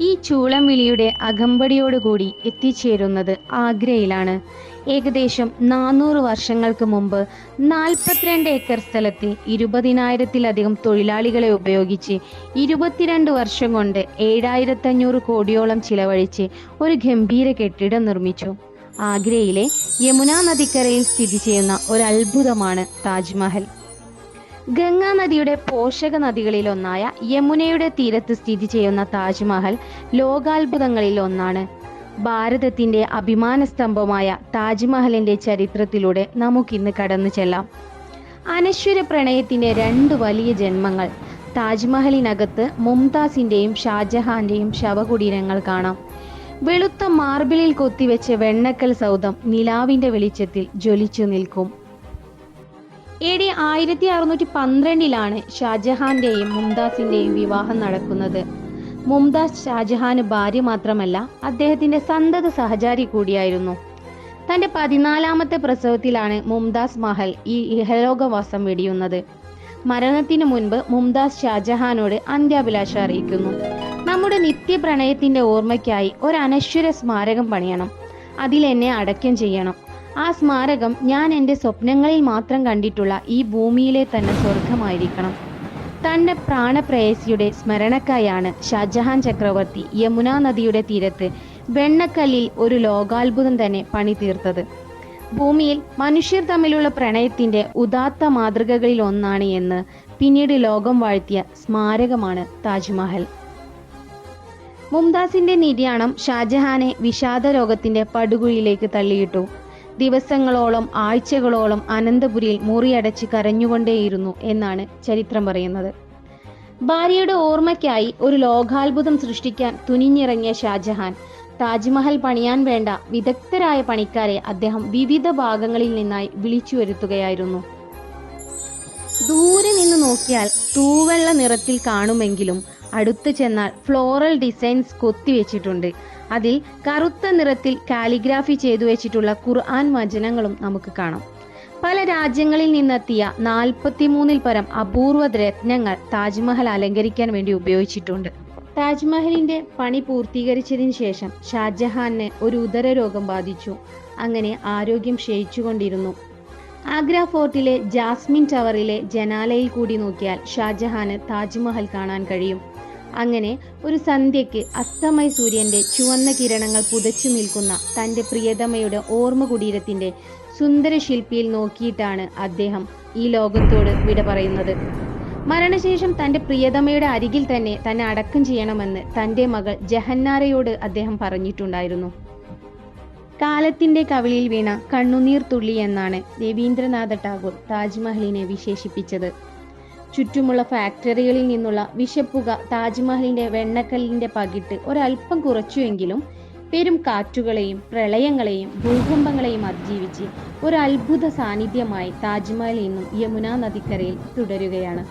ഈ ചൂളം വിളിയുടെ അകമ്പടിയോടുകൂടി എത്തിച്ചേരുന്നത് ആഗ്രയിലാണ്. ഏകദേശം നാനൂറ് വർഷങ്ങൾക്ക് മുമ്പ് നാൽപ്പത്തിരണ്ട് ഏക്കർ സ്ഥലത്തിൽ ഇരുപതിനായിരത്തിലധികം തൊഴിലാളികളെ ഉപയോഗിച്ച് ഇരുപത്തിരണ്ട് വർഷം കൊണ്ട് ഏഴായിരത്തഞ്ഞൂറ് കോടിയോളം ചിലവഴിച്ച് ഒരു ഗംഭീര കെട്ടിടം നിർമ്മിച്ചു. ആഗ്രയിലെ യമുന നദിക്കരയിൽ സ്ഥിതി ചെയ്യുന്ന ഒരു അത്ഭുതമാണ് താജ്മഹൽ. ഗംഗാ നദിയുടെ പോഷക നദികളിൽ ഒന്നായ യമുനയുടെ തീരത്ത് സ്ഥിതി ചെയ്യുന്ന താജ്മഹൽ ലോകാത്ഭുതങ്ങളിൽ ഒന്നാണ്. ഭാരതത്തിന്റെ അഭിമാന സ്തംഭമായ താജ്മഹലിന്റെ ചരിത്രത്തിലൂടെ നമുക്കിന്ന് കടന്നു ചെല്ലാം. അനശ്വര പ്രണയത്തിന്റെ രണ്ട് വലിയ ജന്മങ്ങൾ. താജ്മഹലിനകത്ത് മുംതാസിന്റെയും ഷാജഹാന്റെയും ശവകുടീരങ്ങൾ കാണാം. വെളുത്ത മാർബിളിൽ കൊത്തിവെച്ച വെണ്ണക്കൽ സൗധം നിലാവിന്റെ വെളിച്ചത്തിൽ ജ്വലിച്ചു നിൽക്കും. എ ഡി ആയിരത്തി അറുന്നൂറ്റി പന്ത്രണ്ടിലാണ് ഷാജഹാന്റെയും മുംതാസിന്റെയും വിവാഹം നടക്കുന്നത്. മുംതാസ് ഷാജഹാന് ഭാര്യ മാത്രമല്ല അദ്ദേഹത്തിന്റെ സന്തത സഹചാരി കൂടിയായിരുന്നു. തന്റെ പതിനാലാമത്തെ പ്രസവത്തിലാണ് മുംതാസ് മഹൽ ഈ ഇഹലോകവാസം വെടിയുന്നത്. മരണത്തിനു മുൻപ് മുംതാസ് ഷാജഹാനോട് അന്ത്യാഭിലാഷ അറിയിക്കുന്നു. നമ്മുടെ നിത്യപ്രണയത്തിന്റെ ഓർമ്മയ്ക്കായി ഒരു അനശ്വര സ്മാരകം പണിയണം. അതിൽ എന്നെ അടക്കം ചെയ്യണം. ആ സ്മാരകം ഞാൻ എന്റെ സ്വപ്നങ്ങളിൽ മാത്രം കണ്ടിട്ടുള്ള ഈ ഭൂമിയിലെ തന്നെ സ്വർഗമായിരിക്കണം തന്റെ പ്രാണപ്രേയസിയുടെ സ്മരണക്കായാണ് ഷാജഹാൻ ചക്രവർത്തി യമുന നദിയുടെ തീരത്ത് വെണ്ണക്കല്ലിൽ ഒരു ലോകാത്ഭുതം തന്നെ പണി തീർത്തത് ഭൂമിയിൽ മനുഷ്യർ തമ്മിലുള്ള പ്രണയത്തിന്റെ ഉദാത്ത മാതൃകകളിൽ ഒന്നാണ് എന്ന് പിന്നീട് ലോകം വാഴ്ത്തിയ സ്മാരകമാണ് താജ്മഹൽ. മുംതാസിന്റെ നിര്യാണം ഷാജഹാനെ വിഷാദ രോഗത്തിന്റെ പടുകുഴിയിലേക്ക് തള്ളിയിട്ടു. ദിവസങ്ങളോളം ആഴ്ചകളോളം അനന്തപുരിയിൽ മുറിയടച്ച് കരഞ്ഞുകൊണ്ടേയിരുന്നു എന്നാണ് ചരിത്രം പറയുന്നത്. ഭാര്യയുടെ ഓർമ്മയ്ക്കായി ഒരു ലോകാത്ഭുതം സൃഷ്ടിക്കാൻ തുനിഞ്ഞിറങ്ങിയ ഷാജഹാൻ താജ്മഹൽ പണിയാൻ വേണ്ട വിദഗ്ധരായ പണിക്കാരെ അദ്ദേഹം വിവിധ ഭാഗങ്ങളിൽ നിന്നായി വിളിച്ചു വരുത്തുകയായിരുന്നു ദൂരെ നിന്ന് നോക്കിയാൽ തൂവെള്ള നിറത്തിൽ കാണുമെങ്കിലും അടുത്ത് ചെന്നാൽ ഫ്ലോറൽ ഡിസൈൻസ് കൊത്തിവെച്ചിട്ടുണ്ട്. അതിൽ കറുത്ത നിറത്തിൽ കാലിഗ്രാഫി ചെയ്തു വെച്ചിട്ടുള്ള ഖുർആൻ വചനങ്ങളും നമുക്ക് കാണാം. പല രാജ്യങ്ങളിൽ നിന്നെത്തിയ നാൽപ്പത്തിമൂന്നിൽ പരം അപൂർവ രത്നങ്ങൾ താജ്മഹൽ അലങ്കരിക്കാൻ വേണ്ടി ഉപയോഗിച്ചിട്ടുണ്ട്. താജ്മഹലിന്റെ പണി പൂർത്തീകരിച്ചതിന് ശേഷം ഷാജഹാന് ഒരു ഉദര രോഗം ബാധിച്ചു. അങ്ങനെ ആരോഗ്യം ക്ഷയിച്ചുകൊണ്ടിരുന്നു. ആഗ്ര ഫോർട്ടിലെ ജാസ്മിൻ ടവറിലെ ജനാലയിൽ കൂടി നോക്കിയാൽ ഷാജഹാന് താജ്മഹൽ കാണാൻ കഴിയും. അങ്ങനെ ഒരു സന്ധ്യയ്ക്ക് അസ്തമയ സൂര്യന്റെ ചുവന്ന കിരണങ്ങൾ പുതച്ചു നിൽക്കുന്ന തന്റെ പ്രിയതമയുടെ ഓർമ്മ കുടീരത്തിന്റെ സുന്ദര ശില്പിയിൽ നോക്കിയിട്ടാണ് അദ്ദേഹം ഈ ലോകത്തോട് വിട പറയുന്നത്. മരണശേഷം തന്റെ പ്രിയതമയുടെ അരികിൽ തന്നെ തന്നെ അടക്കം ചെയ്യണമെന്ന് തന്റെ മകൾ ജഹന്നാരയോട് അദ്ദേഹം പറഞ്ഞിട്ടുണ്ടായിരുന്നു. കാലത്തിന്റെ കവിളിൽ വീണ കണ്ണുനീർ തുള്ളി എന്നാണ് രവീന്ദ്രനാഥ ടാഗോർ താജ്മഹലിനെ വിശേഷിപ്പിച്ചത്. ചുറ്റുമുള്ള ഫാക്ടറികളിൽ നിന്നുള്ള വിഷപ്പുക താജ്മഹലിന്റെ വെണ്ണക്കല്ലിന്റെ പകിട്ട് ഒരല്പം കുറച്ചുവെങ്കിലും പെരും കാറ്റുകളെയും പ്രളയങ്ങളെയും ഭൂകമ്പങ്ങളെയും അതിജീവിച്ച് ഒരു അത്ഭുത സാന്നിധ്യമായി താജ്മഹൽ ഇന്നും യമുന നദിക്കരയിൽ തുടരുകയാണ്.